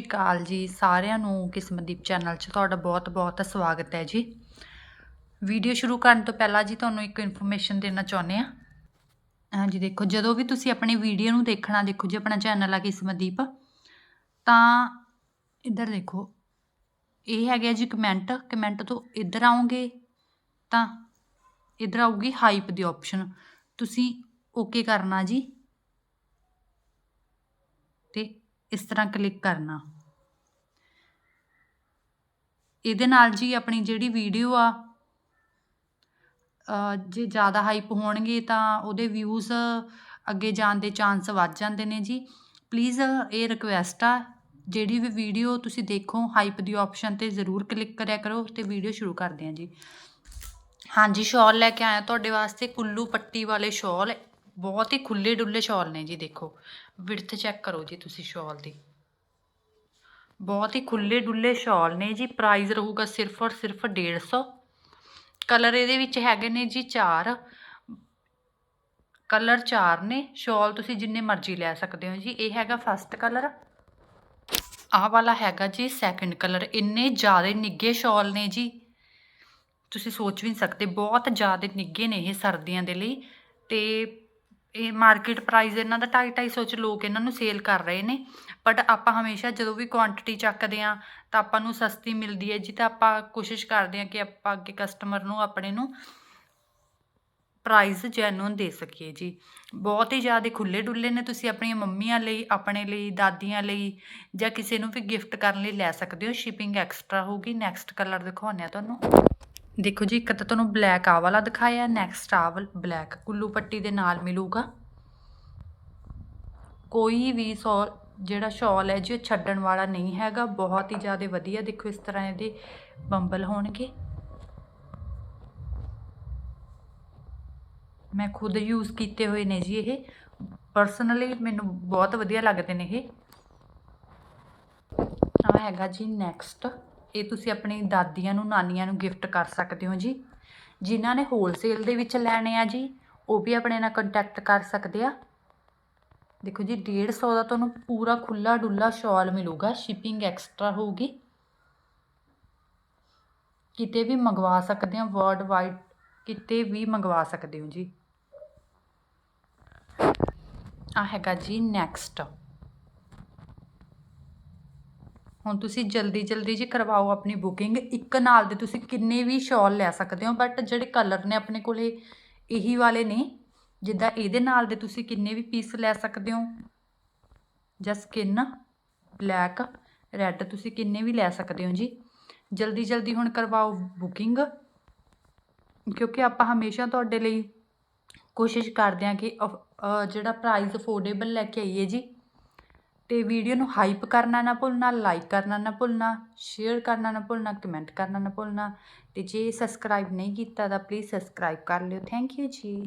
ਸਤਿ ਸ਼੍ਰੀ ਅਕਾਲ ਜੀ, ਸਾਰਿਆਂ ਨੂੰ ਕਿਸਮਦੀਪ ਚੈਨਲ 'ਚ ਤੁਹਾਡਾ ਬਹੁਤ-ਬਹੁਤ ਸਵਾਗਤ ਹੈ ਜੀ। ਵੀਡੀਓ ਸ਼ੁਰੂ ਕਰਨ ਤੋਂ ਪਹਿਲਾਂ ਜੀ ਤੁਹਾਨੂੰ ਇੱਕ ਇਨਫੋਰਮੇਸ਼ਨ ਦੇਣਾ ਚਾਹੁੰਦੇ ਆ ਹਾਂਜੀ ਦੇਖੋ, ਜਦੋਂ ਵੀ ਤੁਸੀਂ ਆਪਣੀ ਵੀਡੀਓ ਨੂੰ ਦੇਖਣਾ, ਦੇਖੋ ਜੀ ਆਪਣਾ ਚੈਨਲ ਆ ਕਿਸਮਦੀਪ ਤਾਂ ਇੱਧਰ ਦੇਖੋ, ਇਹ ਹੈਗਾ ਜੀ ਕਮੈਂਟ ਕਮੈਂਟ ਤੋਂ ਇੱਧਰ ਆਉਂਗੇ ਤਾਂ ਇੱਧਰ ਆਊਗੀ ਹਾਈਪ ਦੀ ਆਪਸ਼ਨ ਤੁਸੀਂ ਓਕੇ ਕਰਨਾ ਜੀ। ਤੇ ਇਸ ਤਰ੍ਹਾਂ ਕਲਿੱਕ ਕਰਨਾ। ਇਹਦੇ ਨਾਲ ਜੀ ਆਪਣੀ ਜਿਹੜੀ ਵੀਡੀਓ ਆ ਜੇ ਜ਼ਿਆਦਾ ਹਾਈਪ ਹੋਣਗੇ ਤਾਂ ਉਹਦੇ ਵਿਊਜ਼ ਅੱਗੇ ਜਾਣ ਦੇ ਚਾਂਸ ਵੱਧ ਜਾਂਦੇ ਨੇ ਜੀ। ਪਲੀਜ਼ ਇਹ ਰਿਕੁਐਸਟ ਆ, ਜਿਹੜੀ ਵੀ ਵੀਡੀਓ ਤੁਸੀਂ ਦੇਖੋ ਹਾਈਪ ਦੀ ਆਪਸ਼ਨ ਤੇ ਜ਼ਰੂਰ ਕਲਿੱਕ ਕਰਿਆ ਕਰੋ ਤੇ ਵੀਡੀਓ ਸ਼ੁਰੂ ਕਰਦੇ ਹਾਂ ਜੀ। ਹਾਂਜੀ ਸ਼ਾਲ ਲੈ ਕੇ ਆਇਆ ਤੁਹਾਡੇ ਵਾਸਤੇ ਕੁੱਲੂ ਪੱਟੀ ਵਾਲੇ ਸ਼ਾਲ ਬਹੁਤ ਹੀ ਖੁੱਲੇ ਡੁੱਲੇ ਸ਼ਾਲ ਨੇ ਜੀ, ਦੇਖੋ। ਵਿੜਥ ਚੈੱਕ ਕਰੋ ਜੀ ਤੁਸੀਂ ਸ਼ਾਲ ਦੀ। ਬਹੁਤ ਹੀ ਖੁੱਲੇ ਡੁੱਲੇ ਸ਼ਾਲ ਨੇ ਜੀ ਪ੍ਰਾਈਸ ਰਹੂਗਾ ਸਿਰਫ ਔਰ ਸਿਰਫ 150 ਕਲਰ ਇਹਦੇ ਵਿੱਚ ਹੈਗੇ ਨੇ ਜੀ ਚਾਰ। ਕਲਰ ਚਾਰ ਨੇ, ਸ਼ਾਲ ਤੁਸੀਂ ਜਿੰਨੇ ਮਰਜ਼ੀ ਲੈ ਸਕਦੇ ਹੋ ਜੀ। ਇਹ ਹੈਗਾ ਫਸਟ ਕਲਰ ਆਹ ਵਾਲਾ ਹੈਗਾ ਜੀ ਸੈਕੰਡ ਕਲਰ ਇੰਨੇ ਜ਼ਿਆਦਾ ਨਿੱਗੇ ਸ਼ਾਲ ਨੇ ਜੀ। ਤੁਸੀਂ ਸੋਚ ਵੀ ਨਹੀਂ ਸਕਦੇ, ਬਹੁਤ ਜ਼ਿਆਦਾ ਨਿੱਗੇ ਨੇ ਇਹ ਸਰਦੀਆਂ ਦੇ ਲਈ। ਤੇ ਇਹ ਮਾਰਕੀਟ ਪ੍ਰਾਈਸ ਇਹਨਾਂ ਦਾ 2.5 250 ਚ ਲੋਕ ਇਹਨਾਂ ਨੂੰ ਸੇਲ ਕਰ ਰਹੇ ਨੇ। ਬਟ ਆਪਾਂ ਹਮੇਸ਼ਾ ਜਦੋਂ ਵੀ ਕੁਆਂਟੀਟੀ ਚੱਕਦੇ ਆ ਤਾਂ ਆਪਾਂ ਨੂੰ ਸਸਤੀ ਮਿਲਦੀ ਹੈ ਜੀ, ਤਾਂ ਆਪਾਂ ਕੋਸ਼ਿਸ਼ ਕਰਦੇ ਆ ਕਿ ਆਪਾਂ ਅੱਗੇ ਕਸਟਮਰ ਨੂੰ ਆਪਣੇ ਨੂੰ ਪ੍ਰਾਈਸ ਜੈਨੂਨ ਦੇ ਸਕੀਏ ਜੀ। ਬਹੁਤ ਹੀ ਜ਼ਿਆਦਾ ਖੁੱਲੇ ਡੁੱਲੇ ਨੇ ਤੁਸੀਂ ਆਪਣੀਆਂ ਮੰਮੀਆਂ ਲਈ, ਆਪਣੇ ਲਈ, ਦਾਦੀਆਂ ਲਈ, ਜਾਂ ਕਿਸੇ ਨੂੰ ਵੀ ਗਿਫਟ ਕਰਨ ਲਈ ਲੈ ਸਕਦੇ ਹੋ। ਸ਼ਿਪਿੰਗ ਐਕਸਟਰਾ ਹੋਊਗੀ। ਨੈਕਸਟ ਕਲਰ ਦਿਖਾਉਂਦੇ ਆ ਤੁਹਾਨੂੰ। ਦੇਖੋ ਜੀ, ਇੱਕ ਤਾਂ ਤੁਹਾਨੂੰ ਬਲੈਕ ਆ ਵਾਲਾ ਦਿਖਾਇਆ ਨੈਕਸਟ ਆ ਵਾਲਾ ਬਲੈਕ ਕੁੱਲੂ ਪੱਟੀ ਦੇ ਨਾਲ ਮਿਲੂਗਾ। ਕੋਈ ਵੀ ਸੌ, ਜਿਹੜਾ ਸ਼ਾਲ ਹੈ ਜੀ, ਉਹ ਛੱਡਣ ਵਾਲਾ ਨਹੀਂ ਹੈਗਾ। ਬਹੁਤ ਹੀ ਜ਼ਿਆਦਾ ਵਧੀਆ, ਦੇਖੋ ਇਸ ਤਰ੍ਹਾਂ ਇਹਦੇ ਬੰਬਲ ਹੋਣਗੇ। ਮੈਂ ਖੁਦ ਯੂਜ਼ ਕੀਤੇ ਹੋਏ ਨੇ ਜੀ ਇਹ। ਪਰਸਨਲੀ ਮੈਨੂੰ ਬਹੁਤ ਵਧੀਆ ਲੱਗਦੇ ਨੇ ਇਹ। ਆ ਹੈਗਾ ਜੀ ਨੈਕਸਟ ਇਹ ਤੁਸੀਂ ਆਪਣੀ ਦਾਦੀਆਂ ਨੂੰ, ਨਾਨੀਆਂ ਨੂੰ ਗਿਫਟ ਕਰ ਸਕਦੇ ਹੋ ਜੀ। ਜਿਨ੍ਹਾਂ ਨੇ ਹੋਲਸੇਲ ਦੇ ਵਿੱਚ ਲੈਣੇ ਆ ਜੀ, ਉਹ ਵੀ ਆਪਣੇ ਨਾਲ ਕੰਟੈਕਟ ਕਰ ਸਕਦੇ ਆ। ਦੇਖੋ ਜੀ 150 ਦਾ ਤੁਹਾਨੂੰ ਪੂਰਾ ਖੁੱਲਾ ਡੁੱਲਾ ਸ਼ਾਲ ਮਿਲੂਗਾ ਸ਼ਿਪਿੰਗ ਐਕਸਟਰਾ ਹੋਊਗੀ। ਕਿਤੇ ਵੀ ਮੰਗਵਾ ਸਕਦੇ ਆ ਵਰਲਡ ਵਾਈਡ ਕਿਤੇ ਵੀ ਮੰਗਵਾ ਸਕਦੇ ਹੋ ਜੀ। ਆ ਹੈਗਾ ਜੀ ਨੈਕਸਟ ਹੁਣ ਤੁਸੀਂ ਜਲਦੀ ਜਲਦੀ ਜੀ ਕਰਵਾਓ ਆਪਣੀ ਬੁਕਿੰਗ ਇੱਕ ਨਾਲ ਦੇ ਤੁਸੀਂ ਕਿੰਨੇ ਵੀ ਸ਼ਾਲ ਲੈ ਸਕਦੇ ਹੋ ਬਟ ਜਿਹੜੇ ਕਲਰ ਨੇ ਆਪਣੇ ਕੋਲੇ ਇਹੀ ਵਾਲੇ ਨੇ। ਜਿੱਦਾਂ ਇਹਦੇ ਨਾਲ ਦੇ ਤੁਸੀਂ ਕਿੰਨੇ ਵੀ ਪੀਸ ਲੈ ਸਕਦੇ ਹੋ? ਜਾਂ ਸਕਿਨ ਬਲੈਕ ਰੈੱਡ ਤੁਸੀਂ ਕਿੰਨੇ ਵੀ ਲੈ ਸਕਦੇ ਹੋ ਜੀ? ਜਲਦੀ ਜਲਦੀ ਹੁਣ ਕਰਵਾਓ ਬੁਕਿੰਗ ਕਿਉਂਕਿ ਆਪਾਂ ਹਮੇਸ਼ਾ ਤੁਹਾਡੇ ਲਈ ਕੋਸ਼ਿਸ਼ ਕਰਦੇ ਹਾਂ ਕਿ ਅ, ਜਿਹੜਾ ਪ੍ਰਾਈਸ ਅਫੋਰਡੇਬਲ ਲੈ ਕੇ ਆਈਏ ਜੀ। ਤੇ ਵੀਡੀਓ ਨੂੰ ਹਾਈਪ ਕਰਨਾ ਨਾ ਭੁੱਲਣਾ ਲਾਈਕ ਕਰਨਾ ਨਾ ਭੁੱਲਣਾ ਸ਼ੇਅਰ ਕਰਨਾ ਨਾ ਭੁੱਲਣਾ ਕਮੈਂਟ ਕਰਨਾ ਨਾ ਭੁੱਲਣਾ ਤੇ ਜੇ ਸਬਸਕ੍ਰਾਈਬ ਨਹੀਂ ਕੀਤਾ ਤਾਂ ਪਲੀਜ਼ ਸਬਸਕ੍ਰਾਈਬ ਕਰ ਲਿਓ। ਥੈਂਕ ਯੂ ਜੀ।